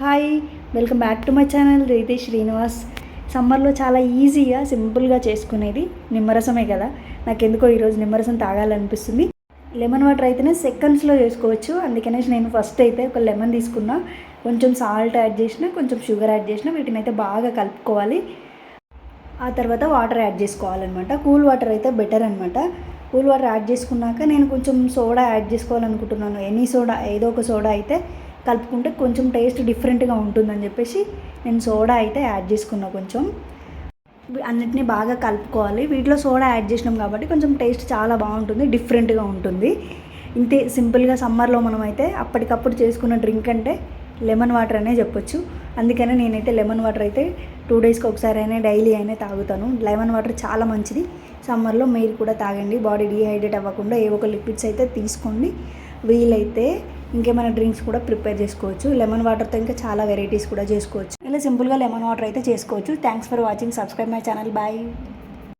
Hi welcome back to my channel Reethi Srinivas సమ్మర్లో చాలా ఈజీగా సింపుల్గా చేసుకునేది నిమ్మరసమే కదా. నాకు ఎందుకో ఈరోజు నిమ్మరసం తాగాలనిపిస్తుంది. లెమన్ వాటర్ అయితేనే సెకండ్స్లో చేసుకోవచ్చు అందుకనే నేను ఫస్ట్ అయితే ఒక లెమన్ తీసుకున్నా. కొంచెం సాల్ట్ యాడ్ చేసిన కొంచెం షుగర్ యాడ్ చేసిన వీటిని అయితే బాగా కలుపుకోవాలి. ఆ తర్వాత వాటర్ యాడ్ చేసుకోవాలన్నమాట. కూల్ వాటర్ అయితే బెటర్ అనమాట కూల్ వాటర్ యాడ్ చేసుకున్నాక నేను కొంచెం సోడా యాడ్ చేసుకోవాలనుకుంటున్నాను. ఎనీ సోడా ఏదో ఒక సోడా అయితే కలుపుకుంటే కొంచెం టేస్ట్ డిఫరెంట్గా ఉంటుందని చెప్పేసి నేను సోడా అయితే యాడ్ చేసుకున్నా కొంచెం. అన్నిటినీ బాగా కలుపుకోవాలి. వీటిలో సోడా యాడ్ చేసినాం కాబట్టి కొంచెం టేస్ట్ చాలా బాగుంటుంది డిఫరెంట్గా ఉంటుంది. ఇంతే సింపుల్గా సమ్మర్లో మనం అయితే అప్పటికప్పుడు చేసుకున్న డ్రింక్ అంటే లెమన్ వాటర్ అనే చెప్పొచ్చు. అందుకనే నేనైతే లెమన్ వాటర్ అయితే టూ డేస్కి ఒకసారి అయినా డైలీ అయినా తాగుతాను. లెమన్ వాటర్ చాలా మంచిది. సమ్మర్లో మీరు కూడా తాగండి. బాడీ డిహైడ్రేట్ అవ్వకుండా ఏ ఒక లిక్విడ్స్ అయితే తీసుకోండి. వీలైతే ఇంకేమైనా డ్రింక్స్ కూడా ప్రిపేర్ చేసుకోవచ్చు. లెమన్ వాటర్తో ఇంకా చాలా వెరైటీస్ కూడా చేసుకోవచ్చు. ఇలా సింపుల్గా లెమన్ వాటర్ అయితే చేసుకోవచ్చు. Thanks for watching subscribe my channel bye